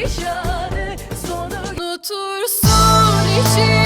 perişanı sonu unutursun için.